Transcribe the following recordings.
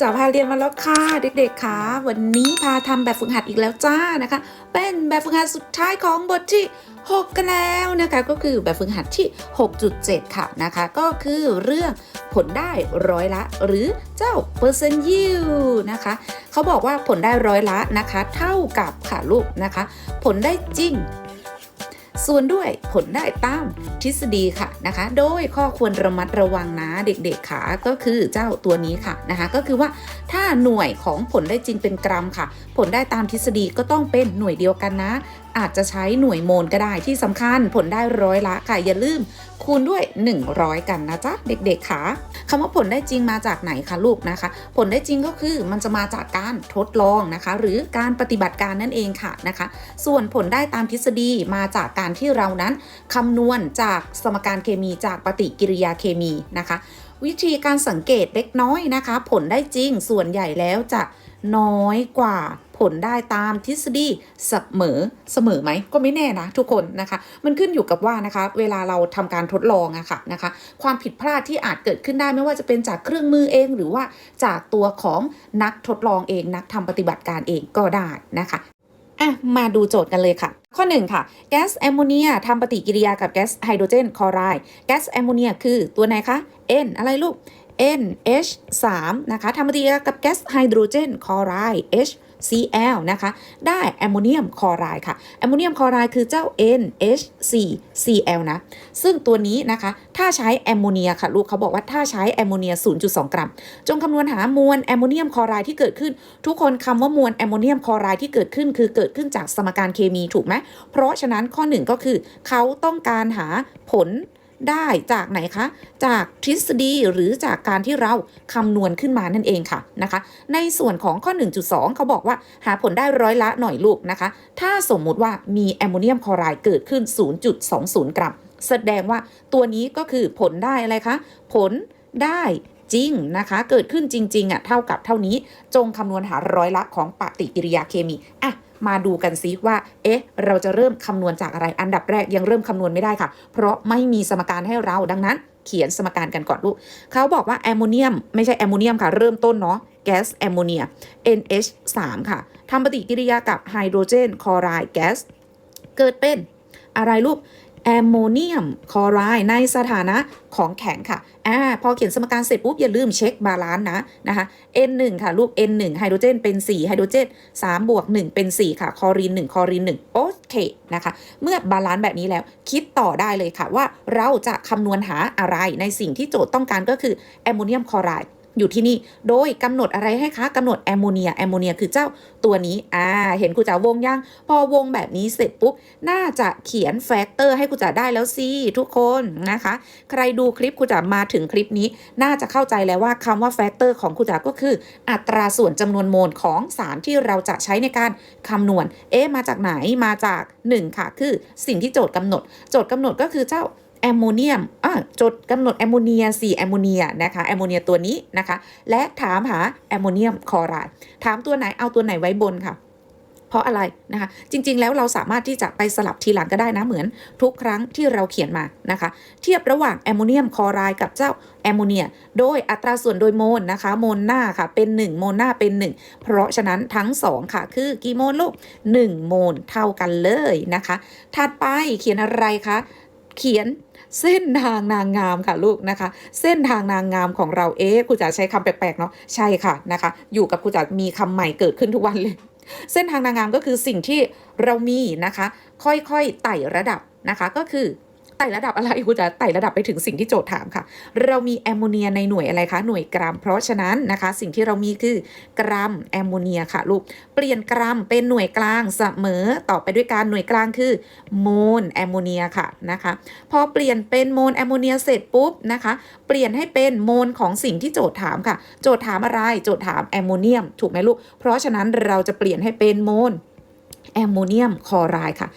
จ๋าพาเรียนมาแล้วค่ะเด็กๆค่ะวันนี้พาทำแบบฝึกหัดอีกแล้วจ้านะคะ เป็นแบบฝึกหัดสุดท้ายของบทที่ 6 กันแล้วนะคะก็คือแบบฝึกหัดที่ 6.7 ค่ะนะคะ ก็คือเรื่องผลได้ร้อยละ หรือเจ้า percent yield นะคะเขาบอกว่าผลได้ร้อยละนะคะ เท่ากับค่ะลูกนะคะ ผลได้จริง ส่วนด้วยผลได้ตามทฤษฎีค่ะนะคะ โดยข้อควรระมัดระวังนะเด็กๆค่ะก็คือเจ้าตัวนี้ค่ะนะคะก็คือว่าถ้าหน่วยของผลได้จริงเป็นกรัมค่ะ ผลได้ตามทฤษฎีก็ต้องเป็นหน่วยเดียวกันนะ อาจจะใช้หน่วยโมลก็ได้ที่สำคัญผลได้ร้อยละค่ะอย่าลืมคูณด้วย 100 กันนะจ๊ะเด็กๆค่ะคำว่าผลได้จริงมาจากไหนคะลูกนะคะ ผลได้จริงก็คือมันจะมาจากการทดลองนะคะ หรือการปฏิบัติการนั่นเองค่ะนะคะ ส่วนผลได้ตามทฤษฎีมาจากการที่เรานั้นคำนวณจากสมการเคมีจากปฏิกิริยาเคมีนะคะ วิธีการสังเกตเล็กน้อยนะคะ ผลได้จริงส่วนใหญ่แล้วจะน้อยกว่า ผลได้ตามทฤษฎีเสมอเสมอไหมก็ไม่แน่นะทุกคนนะคะ มันขึ้นอยู่กับว่านะคะ เวลาเราทำการทดลองอะค่ะนะคะ ความผิดพลาดที่อาจเกิดขึ้นได้ไม่ว่าจะเป็นจากเครื่องมือเองหรือว่าจากตัวของนักทดลองเองนักทำปฏิบัติการเองก็ได้นะคะอะมาดูโจทย์กันเลยค่ะ ข้อ 1 ค่ะ แก๊สแอมโมเนียทำปฏิกิริยากับแก๊สไฮโดรเจนคลอไรด์แก๊สแอมโมเนียคือตัวไหนคะ N อะไรลูก NH 3 นะคะทำปฏิกิริยากับแก๊สไฮโดรเจนคลอไรด์ CL นะคะ ได้แอมโมเนียมคลอไรด์ค่ะ แอมโมเนียมคลอไรด์คือเจ้า NH4Cl นะ ซึ่งตัวนี้นะคะ ถ้าใช้แอมโมเนียค่ะ ลูกเขาบอกว่าถ้าใช้แอมโมเนีย 0.2 กรัม จงคำนวณหามวลแอมโมเนียมคลอไรด์ที่เกิดขึ้น ทุกคนคำว่ามวลแอมโมเนียมคลอไรด์ที่เกิดขึ้น คือเกิดขึ้นจากสมการเคมีถูกไหม เพราะฉะนั้นข้อหนึ่งก็คือ เขาต้องการหาผล ได้จากไหนคะ จากทฤษฎีหรือจากการที่เราคำนวณขึ้นมานั่นเองค่ะนะคะ ในส่วนของข้อ 1.2 เขาบอกว่าหาผลได้ร้อยละหน่อยลูกนะคะ ถ้าสมมุติว่ามีแอมโมเนียมคลอไรด์เกิดขึ้น 0.20 กรัม แสดงว่าตัวนี้ก็คือผลได้อะไรคะ ผลได้จริงนะคะ เกิดขึ้นจริงๆอะเท่ากับเท่านี้จงคำนวณหาร้อยละของปฏิกิริยาเคมีอะ มาดูกันซิว่า เอ๊ะ เราจะเริ่มคำนวณจากอะไร อันดับแรกยังเริ่มคำนวณไม่ได้ค่ะ เพราะไม่มีสมการให้เรา ดังนั้น เขียนสมการกันก่อนลูก เขาบอกว่าแอมโมเนียม ไม่ใช่แอมโมเนียมค่ะ เริ่มต้นเนาะ แก๊สแอมโมเนีย NH 3 ค่ะ ทำปฏิกิริยากับไฮโดรเจนคลอไรด์แก๊ส เกิดเป็นอะไรลูก แอมโมเนียมคลอไรด์ในสถานะของแข็งค่ะอ่าพอเขียนสมการเสร็จปุ๊บ อย่าลืมเช็คบาลานซ์นะนะคะ N1 ค่ะลูก N1 ไฮโดรเจนเป็น 4 ไฮโดรเจน3บวก 1 เป็น 4 ค่ะ คลอรีน 1 คลอรีน 1 โอเคนะคะ เมื่อบาลานซ์แบบนี้แล้ว คิดต่อได้เลยค่ะว่าเราจะคำนวณหาอะไรในสิ่งที่โจทย์ต้องการก็คือแอมโมเนียมคลอไรด์ อยู่ที่นี่โดยกำหนดอะไรให้คะกำหนดแอมโมเนียแอมโมเนียคือเจ้าตัวนี้อ่าเห็นครูจ๋าวงยังพอวงแบบนี้เสร็จปุ๊บ น่าจะเขียนแฟกเตอร์ให้ครูจ๋าได้แล้วสิทุกคนนะคะ ใครดูคลิปครูจ๋ามาถึงคลิปนี้ น่าจะเข้าใจแล้วว่าคำว่าแฟกเตอร์ของครูจ๋าก็คือ อัตราส่วนจำนวนโมลของสารที่เราจะใช้ในการคำนวณเอ๊ะมาจากไหนมาจาก 1 ค่ะ คือสิ่งที่โจทย์กำหนด โจทย์กำหนดก็คือเจ้า แอมโมเนียมอ่าจดกำหนดแอมโมเนีย4แอมโมเนียนะคะแอมโมเนียตัวนี้นะคะ และถามหาแอมโมเนียมคลอไรด์ถามตัวไหนเอาตัวไหนไว้บนค่ะเพราะอะไรนะคะจริงๆ แล้วเราสามารถที่จะไปสลับทีหลังก็ได้นะเหมือนทุกครั้งที่เราเขียนมานะคะ เทียบระหว่างแอมโมเนียมคลอไรด์กับเจ้าแอมโมเนีย โดยอัตราส่วนโดยโมลนะคะโมลหน้าค่ะเป็น 1 โมลหน้าเป็น 1 เพราะฉะนั้นทั้ง 2 ค่ะ คือกี่โมลลูก 1 โมลเท่ากันเลยนะคะ ถัดไปเขียนอะไรคะเขียน เส้นทางนางงามค่ะลูกนะคะ เส้นทางนางงามของเราเอ๊ะครูจ๋าใช้คำแปลกๆเนาะใช่ค่ะนะคะ อยู่กับครูจ๋ามีคำใหม่เกิดขึ้นทุกวันเลย เส้นทางนางงามก็คือสิ่งที่เรามีนะคะ ค่อยๆไต่ระดับนะคะก็คือ ไต่ระดับอะไรครูจะไต่ระดับไปถึงสิ่งที่โจทย์ถามค่ะ เรามีแอมโมเนียในหน่วยอะไรคะ หน่วยกรัม เพราะฉะนั้นนะคะ สิ่งที่เรามีคือกรัมแอมโมเนียค่ะลูก เปลี่ยนกรัมเป็นหน่วยกลางเสมอ ต่อไปด้วยการหน่วยกลางคือโมลแอมโมเนียค่ะนะคะ พอเปลี่ยนเป็นโมลแอมโมเนียเสร็จปุ๊บนะคะ เปลี่ยนให้เป็นโมลของสิ่งที่โจทย์ถามค่ะ โจทย์ถามอะไร โจทย์ถามแอมโมเนียม ถูกไหมลูก เพราะฉะนั้นเราจะเปลี่ยนให้เป็นโมล แอมโมเนียมคอไรด์ค่ะ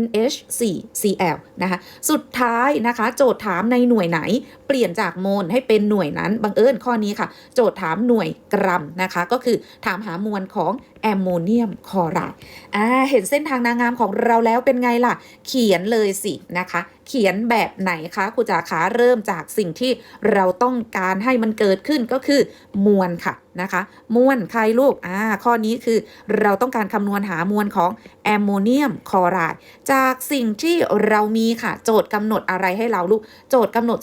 NH4Cl นะคะ สุดท้ายนะคะ โจทย์ถามในหน่วยไหนเปลี่ยนจากโมลให้เป็นหน่วยนั้นบังเอิญข้อนี้ค่ะ โจทย์ถามหน่วยกรัมนะคะ ก็คือถามหามวลของแอมโมเนียมคลอไรด์อ่าเห็นเส้นทางนางงามของเราแล้วเป็นไงล่ะ เขียนเลยสินะคะ เขียนแบบไหนคะครูจ๋าคะเริ่มจากสิ่งที่เราต้องการให้มันเกิดขึ้นก็คือมวลค่ะนะคะ มวลใครลูกอ่าข้อนี้คือเราต้องการคำนวณหามวลของแอมโมเนียมคลอไรด์จากสิ่งที่เรามีค่ะ โจทย์กำหนดอะไรให้เราลูก โจทย์กำหนด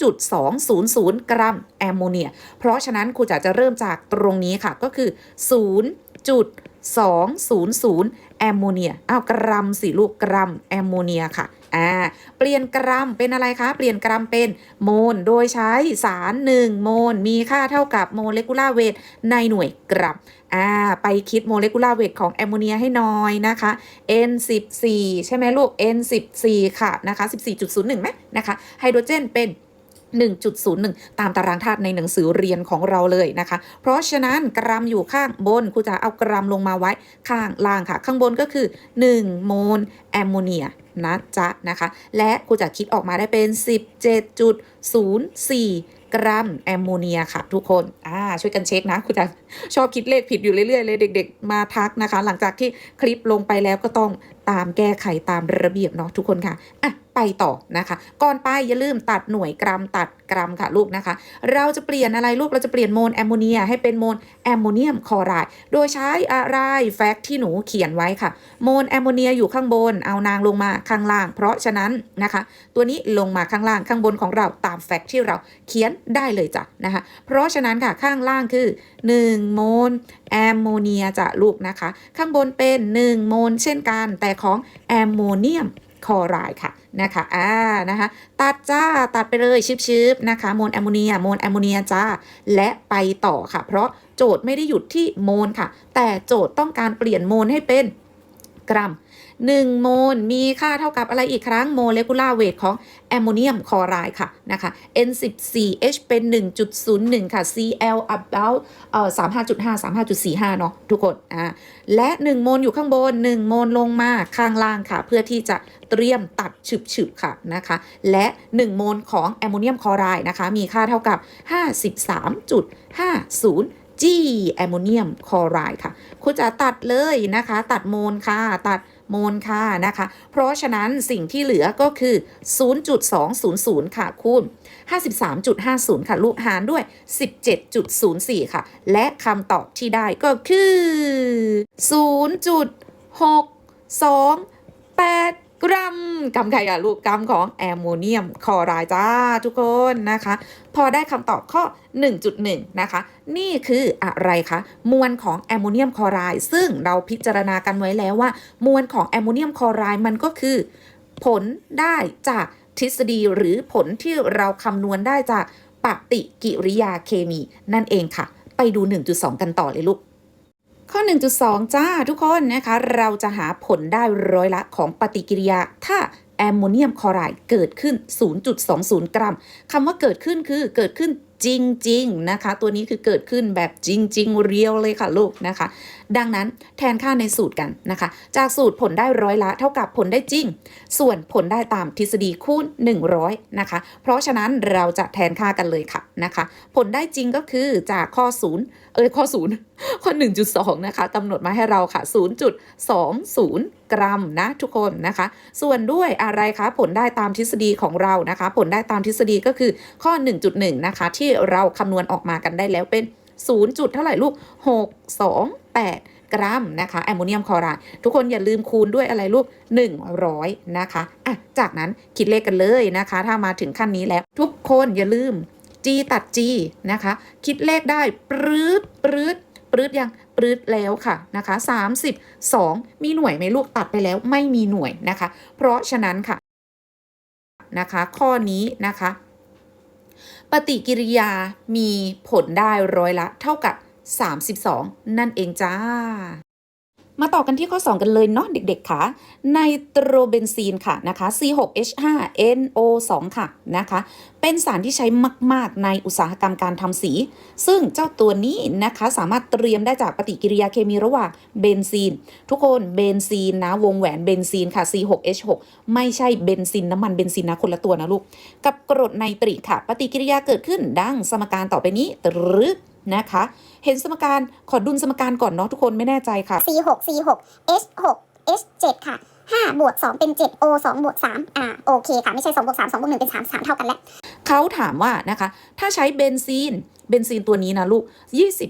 0.200 กรัมแอมโมเนีย เพราะฉะนั้นครูจ๋าจะเริ่มจากตรงนี้ค่ะก็คือ 0.200 แอมโมเนียอ้าวกรัมสิลูกกรัมแอมโมเนียค่ะอ่าเปลี่ยนกรัมเป็นอะไรคะ เปลี่ยนกรัมเป็นโมล โดยใช้สาร 1 โมล มีค่าเท่ากับโมเลกุลาร์เวทในหน่วยกรัมอ่าไปคิดโมเลกุลาร์เวทของแอมโมเนียให้น่อยนะคะ N14 ใช่ไหมลูก N14 ค่ะนะคะ 14.01ไหมนะคะไฮโดรเจนเป็น 1.01 ตามตารางธาตุในหนังสือเรียนของเราเลยนะคะ เพราะฉะนั้นกรัมอยู่ข้างบนครูจะเอากรัมลงมาไว้ข้างล่างค่ะ ข้างบนก็คือ 1 โมลแอมโมเนียนะจ๊ะนะคะ และครูจะคิดออกมาได้เป็น 17.04 กรัมแอมโมเนียค่ะทุกคนอ่าช่วยกันเช็คนะครูจะชอบคิดเลขผิดอยู่เรื่อยๆเลยเด็ก ๆ มาทักนะคะ หลังจากที่คลิปลงไปแล้วก็ต้องตามแก้ไขตามระเบียบเนาะทุกคนค่ะอะ ไปต่อนะคะ ก่อนไปอย่าลืมตัดหน่วยกรัมตัดกรัมค่ะลูกนะคะ เราจะเปลี่ยนอะไรลูกเราจะเปลี่ยนโมลแอมโมเนียให้เป็นโมลแอมโมเนียมคลอไรด์โดยใช้อะไรแฟกต์ที่หนูเขียนไว้ค่ะ โมลแอมโมเนียอยู่ข้างบน เอานางลงมาข้างล่าง เพราะฉะนั้นนะคะ ตัวนี้ลงมาข้างล่างข้างบนของเราตามแฟกต์ที่เราเขียนได้เลยจ้ะนะคะ เพราะฉะนั้นค่ะข้างล่างคือ 1 โมลแอมโมเนียจะลูกนะคะ ข้างบนเป็น 1 โมลเช่นกัน แต่ของแอมโมเนียม คลอไรด์ค่ะนะคะอ่านะคะตัดจ้าตัดไปเลยชิบๆนะคะโมลแอมโมเนียโมลแอมโมเนียจ้าและไปต่อค่ะ เพราะโจทย์ไม่ได้หยุดที่โมลค่ะ แต่โจทย์ต้องการเปลี่ยนโมลให้เป็นกรัม 1 โมลมีค่าเท่ากับอะไรอีกครั้งโมเลกุลาร์เวทของแอมโมเนียมคลอไรด์ค่ะนะคะ N14H เป็น 1.01 ค่ะ Cl about เอ่อ35.5 35.45 เนาะทุกคนอ่าและ 1 โมลอยู่ข้างบน 1 โมลลงมาข้างล่างค่ะ เพื่อที่จะเตรียมตัดฉึบๆค่ะนะคะและ 1 โมลของแอมโมเนียมคลอไรด์นะคะมีค่าเท่ากับ 53.50 G แอมโมเนียมคลอไรด์ค่ะ คุณจะตัดเลยนะคะ ตัดโมลค่ะ ตัด โมลค่ะนะคะ เพราะฉะนั้นสิ่งที่เหลือก็คือ 0.200 ค่ะคูณ 53.50 ค่ะ ลูกหารด้วย 17.04 ค่ะ และคำตอบที่ได้ก็คือ 0.628 กรัมกรัมใครอะลูกกรัมของแอมโมเนียมคลอไรด์จ้าทุกคนนะคะ พอได้คำตอบข้อ 1.1 นะคะ นี่คืออะไรคะ มวลของแอมโมเนียมคลอไรด์ซึ่งเราพิจารณากันไว้แล้วว่า มวลของแอมโมเนียมคลอไรด์มันก็คือ ผลได้จากทฤษฎีหรือผลที่เราคำนวณได้จากปฏิกิริยาเคมีนั่นเองค่ะ ไปดู 1.2 กันต่อเลยลูก ข้อ 1.2 จ้าทุกคนนะคะ เราจะหาผลได้ร้อยละของปฏิกิริยา ถ้าแอมโมเนียมคลอไรด์เกิดขึ้น 0.20 กรัมคำว่าเกิดขึ้นคือเกิดขึ้น จริงๆนะคะ ตัวนี้คือเกิดขึ้นแบบจริง ๆ เรียวเลยค่ะลูกนะคะ ดังนั้นแทนค่าในสูตรกันนะคะ จากสูตรผลได้ร้อยละเท่ากับผลได้จริง ส่วนผลได้ตามทฤษฎีคูณ 100 นะคะ เพราะฉะนั้นเราจะแทนค่ากันเลยค่ะนะคะ ผลได้จริงก็คือจากข้อ 0 เอ้ยข้อ 0 ข้อ 1.2 นะคะกำหนดมาให้เราค่ะ 0.20กรัมนะทุกคนนะคะ ส่วนด้วยอะไรคะผลได้ตามทฤษฎีของเรานะคะ ผลได้ตามทฤษฎีก็คือข้อ 1.1 นะคะที่เราคำนวณออกมากันได้แล้วเป็น 0. จุดเท่าไหร่ลูก 628 กรัมนะคะแอมโมเนียมคลอไรด์ทุกคนอย่าลืมคูณด้วยอะไรลูก 100 นะคะอะจากนั้นคิดเลขกันเลยนะคะ ถ้ามาถึงขั้นนี้แล้วทุกคนอย่าลืม G ตัด G นะคะ คิดเลขได้ปรืดปรืดปรืดยังปรืดแล้วค่ะนะคะ32 มีหน่วยไหมลูกตัดไปแล้วไม่มีหน่วยนะคะ เพราะฉะนั้นค่ะนะคะ ข้อนี้นะคะ ปฏิกิริยามีผลได้ร้อยละเท่ากับ 32 นั่นเองจ้า มาต่อกันที่ข้อ 2 กันเลยเนาะเด็กๆค่ะไนโตรเบนซีนค่ะนะคะ C6H5NO2 ค่ะนะคะ เป็นสารที่ใช้มาก ๆ ในอุตสาหกรรมการทำสี ซึ่งเจ้าตัวนี้นะคะสามารถเตรียมได้จากปฏิกิริยาเคมีระหว่างเบนซีน ทุกคนเบนซีนนะวงแหวนเบนซีนค่ะ C6H6 ไม่ใช่เบนซินน้ำมันเบนซินนะคนละตัวนะลูก กับกรดไนตริกค่ะ ปฏิกิริยาเกิดขึ้นดังสมการต่อไปนี้ตรึด นะคะ เห็นสมการขอดุลสมการก่อนเนาะทุกคนไม่แน่ใจค่ะ C 6 C 6 H 6 H 7ค่ะ5บวก2เป็น 7 O 2บวก3อ่าโอเคค่ะ ไม่ใช่2บวก3 2บวก1เป็น 3 3 เท่ากันแล้วเขาถามว่านะคะ ถ้าใช้เบนซีนเบนซีนตัวนี้นะลูก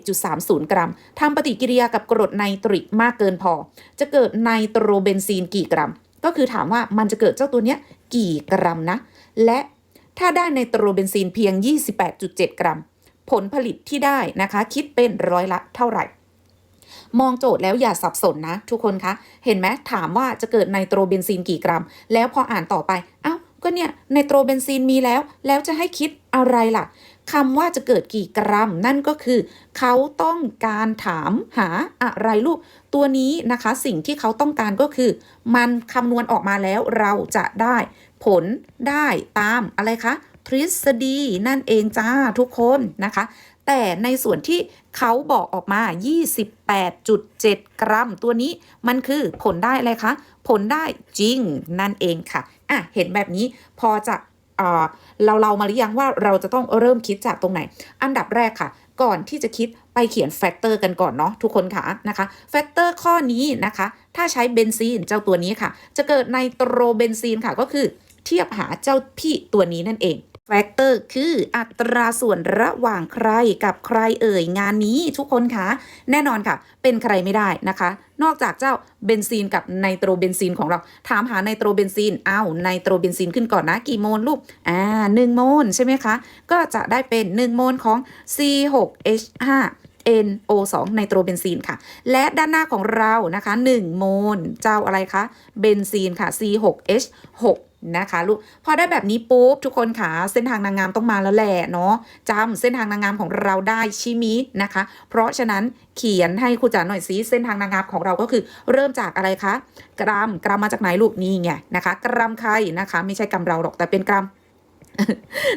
20.30 กรัมทำปฏิกิริยากับกรดไนตริกมากเกินพอ จะเกิดไนโตรเบนซีนกี่กรัม ก็คือถามว่ามันจะเกิดเจ้าตัวเนี้ยกี่กรัมนะ และถ้าได้ไนโตรเบนซีนเพียง 28.7 กรัม ผลผลิตที่ได้นะคะ คิดเป็นร้อยละเท่าไหร่ มองโจทย์แล้วอย่าสับสนนะ ทุกคนคะเห็นไหมถามว่าจะเกิดไนโตรเบนซีนกี่กรัม แล้วพออ่านต่อไปเอ้าก็เนี่ยไนโตรเบนซีนมีแล้ว แล้วจะให้คิดอะไรล่ะคำว่าจะเกิดกี่กรัม นั่นก็คือ เขาต้องการถามหาอะไรลูก ตัวนี้นะคะ สิ่งที่เขาต้องการก็คือ มันคำนวณออกมาแล้วเราจะได้ ผลได้ตามอะไรคะ ฤษฎีนั่นเองจ้าทุกคนนะคะ แต่ในส่วนที่เขาบอกออกมา 28.7 กรัม ตัวนี้มันคือผลได้อะไรคะ ผลได้จริงนั่นเองค่ะอะ เห็นแบบนี้พอจะเอ่อเราเรามาหรือยังว่าเราจะต้องเริ่มคิดจากตรงไหน อันดับแรกค่ะ ก่อนที่จะคิดไปเขียนแฟกเตอร์กันก่อนเนาะทุกคนค่ะนะคะแฟกเตอร์ข้อนี้นะคะ ถ้าใช้เบนซีนเจ้าตัวนี้ค่ะ จะเกิดไนโตรเบนซีนค่ะก็คือเทียบหาเจ้าพี่ตัวนี้นั่นเอง แฟกเตอร์คืออัตราส่วนระหว่างใครกับใครเอ่ยงานนี้ทุกคนคะแน่นอนค่ะ เป็นใครไม่ได้นะคะ นอกจากเจ้าเบนซีนกับไนโตรเบนซีนของเรา ถามหาไนโตรเบนซีนอ้าวไนโตรเบนซีนขึ้นก่อนนะกี่โมลลูกอ่า1โมลใช่ไหมคะ ก็จะได้เป็น 1 โมลของ C6H5 NO2 ไนโตรเบนซีนค่ะ และด้านหน้าของเรานะคะ 1 โมลเจ้าอะไรคะเบนซีนค่ะ C6H6 นะคะลูกพอได้แบบนี้ปุ๊บทุกคนค่ะเส้นทางนางงามต้องมาแล้วแหละเนาะจำเส้นทางนางงามของเราได้ชิมินะคะ เพราะฉะนั้นเขียนให้ครูจ๋าหน่อยสิเส้นทางนางงามของเราก็คือ เริ่มจากอะไรคะกรัมกรัมมาจากไหนลูกนี่ไงนะคะ กรัมใครนะคะ ไม่ใช่กรัมเราหรอกแต่เป็นกรัม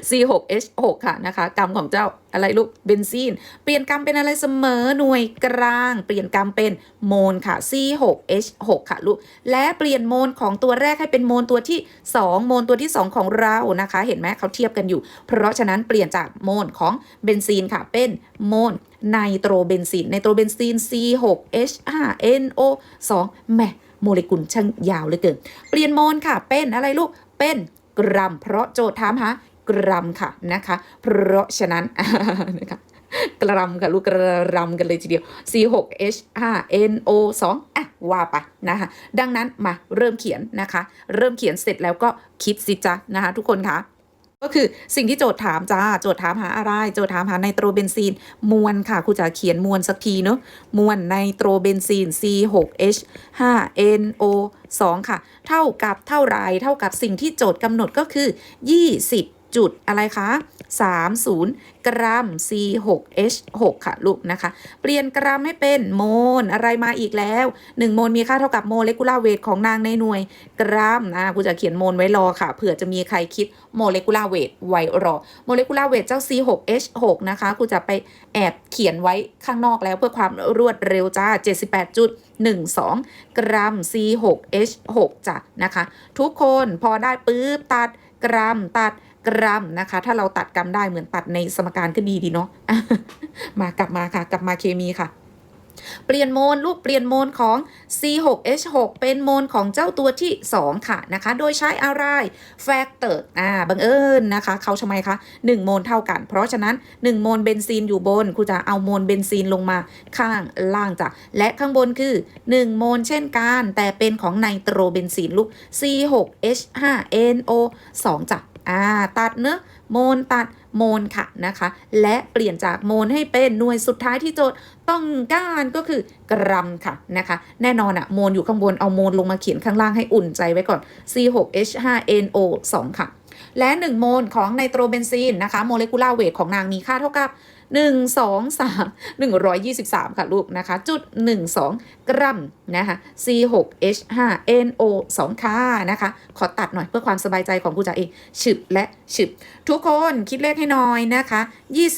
C6H6 ค่ะนะคะกรัมของเจ้าอะไรลูกเบนซีน เปลี่ยนกรัมเป็นอะไรเสมอหน่วยกลาง เปลี่ยนกรัมเป็นโมลค่ะ C6H6 ค่ะลูกและเปลี่ยนโมลของตัวแรกให้เป็นโมลตัวที่ 2 โมลตัวที่ 2 ของเรานะคะ เห็นไหมเขาเทียบกันอยู่ เพราะฉะนั้นเปลี่ยนจากโมลของเบนซีนค่ะเป็นโมลไนโตรเบนซีนไนโตรเบนซีน C6H5NO2 แหมโมเลกุลช่างยาวเลือเกิน เปลี่ยนโมลค่ะเป็นอะไรลูกเป็น กรัม เพราะโจทย์ถามหากรัมค่ะนะคะ เพราะฉะนั้นนะคะกรัมค่ะลูกกรัมกันเลยทีเดียว C6H5NO2 อะว่าไปนะคะดังนั้นมาเริ่มเขียนนะคะ เริ่มเขียนเสร็จแล้วก็คิดสิจ๊ะนะคะทุกคนคะ ก็คือสิ่งที่โจทย์ถามจ้าโจทย์ถามหาอะไร โจทย์ถามหาไนโตรเบนซีน มวลค่ะครูจะเขียนมวลสักทีเนาะมวลไนโตรเบนซีน C6H5NO 2 ค่ะ เท่ากับเท่าไรเท่ากับสิ่งที่โจทย์กำหนดก็คือ 20 จุดอะไรคะ30 กรัม C6H6 ค่ะลูกนะคะ เปลี่ยนกรัมให้เป็นโมลอะไรมาอีกแล้ว 1 โมลมีค่าเท่ากับโมเลกุลาร์เวทของนางในหน่วยกรัมนะกูจะเขียนโมลไว้รอค่ะเผื่อจะมีใครคิดโมเลกุลาร์เวทไว้รอ โมเลกุลาร์เวทเจ้า C6H6 นะคะกูจะไปแอบเขียนไว้ข้างนอกแล้วเพื่อความรวดเร็วจ้า 78.12 กรัม C6H6 จ้ะนะคะ ทุกคนพอได้ปุ๊บตัดกรัมตัด กรัมนะคะ ถ้าเราตัดกรัมได้เหมือนตัดในสมการก็ดีดีเนาะมากลับมาค่ะ กลับมาเคมีค่ะ เปลี่ยนโมลลูกเปลี่ยนโมลของ C6H6 เป็นโมลของเจ้าตัวที่ 2 ค่ะนะคะ โดยใช้อะไรแฟกเตอร์อ่าบังเอิญนะคะ เขาทำไมคะ 1 โมลเท่ากัน เพราะฉะนั้น 1 โมลเบนซีนอยู่บนครูจะเอาโมลเบนซีนลงมาข้างล่างจ้ะและข้างบนคือ 1 โมลเช่นกัน แต่เป็นของไนโตรเบนซีนลูก C6H5NO 2 จ้ะ อ่าตัดเนอโมลตัดโมลค่ะนะคะ และเปลี่ยนจากโมลให้เป็นหน่วยสุดท้ายที่โจทย์ต้องการก็คือกรัมค่ะนะคะ แน่นอนอะโมลอยู่ข้างบนเอาโมลลงมาเขียนข้างล่างให้อุ่นใจไว้ก่อน C6H5NO 2ค่ะ และ 1 โมลของไนโตรเบนซีนนะคะ โมเลกุลาร์เวทของนางมีค่าเท่ากับ 1 2 3 123 ค่ะลูกนะคะ จุด 12 กรัมนะคะ C6H5NO 2 ค่ะนะคะ ขอตัดหน่อยเพื่อความสบายใจของครูจ๋าเองฉึบและฉึบ ทุกคนคิดเลขให้น่อยนะคะ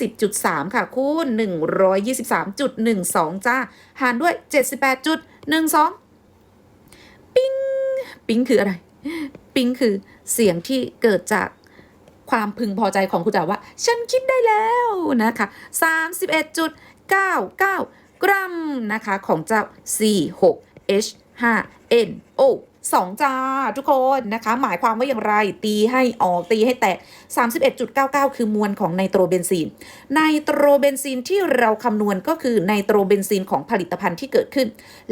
20.3 ค่ะคูณ 123.12 จ้า หารด้วย 78.12 ปิ๊งปิ๊งคืออะไร ปิ๊งคือเสียงที่เกิดจาก ความพึงพอใจของครูจ๋าว่า ฉันคิดได้แล้วนะคะ 31.99 กรัมนะคะ ของเจ้า C6H5NO 2จ้าทุกคนนะคะ หมายความว่าอย่างไรตีให้ออกตีให้แตก 31.99 คือมวลของไนโตรเบนซีน ไนโตรเบนซีนที่เราคำนวณก็คือไนโตรเบนซีนของผลิตภัณฑ์ที่เกิดขึ้น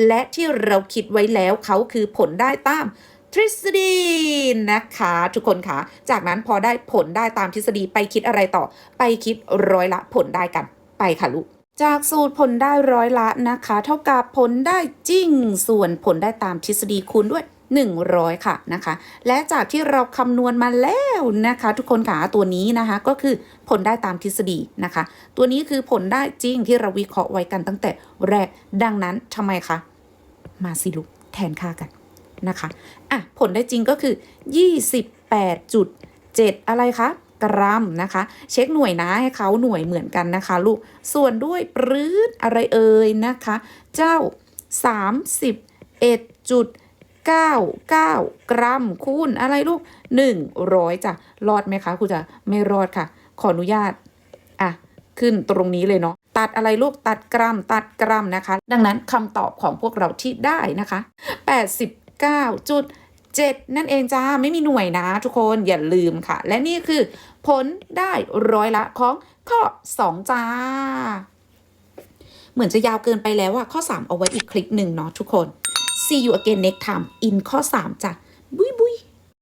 และที่เราคิดไว้แล้วเขาคือผลได้ตาม ทฤษฎีนะคะ ทุกคนคะจากนั้นพอได้ผลได้ตามทฤษฎีไปคิดอะไรต่อ ไปคิดร้อยละผลได้กันไปค่ะลูกจากสูตรผลได้ร้อยละนะคะ เท่ากับผลได้จริงส่วนผลได้ตามทฤษฎีคูณด้วย 100 ค่ะนะคะ และจากที่เราคำนวณมาแล้วนะคะ ทุกคนค่ะตัวนี้นะคะก็คือผลได้ตามทฤษฎีนะคะ ตัวนี้คือผลได้จริงที่เราวิเคราะห์ไว้กันตั้งแต่แรกดังนั้นทำไมคะมาสิลูกแทนค่ากัน นะคะอะผลได้จริงก็คือ 28.7 อะไรคะกรัมนะคะ เช็คหน่วยนะให้เขาหน่วยเหมือนกันนะคะลูกส่วนด้วยปรื้ดอะไรเอ่ยนะคะ เจ้า 31.99 กรัมคูณอะไรลูก 100จ้ะรอดไหมคะครูจะไม่รอดค่ะ ขออนุญาตอะขึ้นตรงนี้เลยเนาะตัดอะไรลูกตัดกรัม ตัดกรัมนะคะ ดังนั้นคำตอบของพวกเราที่ได้นะคะ 9.7 นั่นเองจ้า ไม่มีหน่วยนะทุกคนอย่าลืมค่ะ และนี่คือผลได้ร้อยละของข้อ 2 จ้า เหมือนจะยาวเกินไปแล้วอะข้อ 3 เอาไว้อีกคลิปหนึ่งเนาะทุกคน see you again next time in ข้อ 3จ้ะ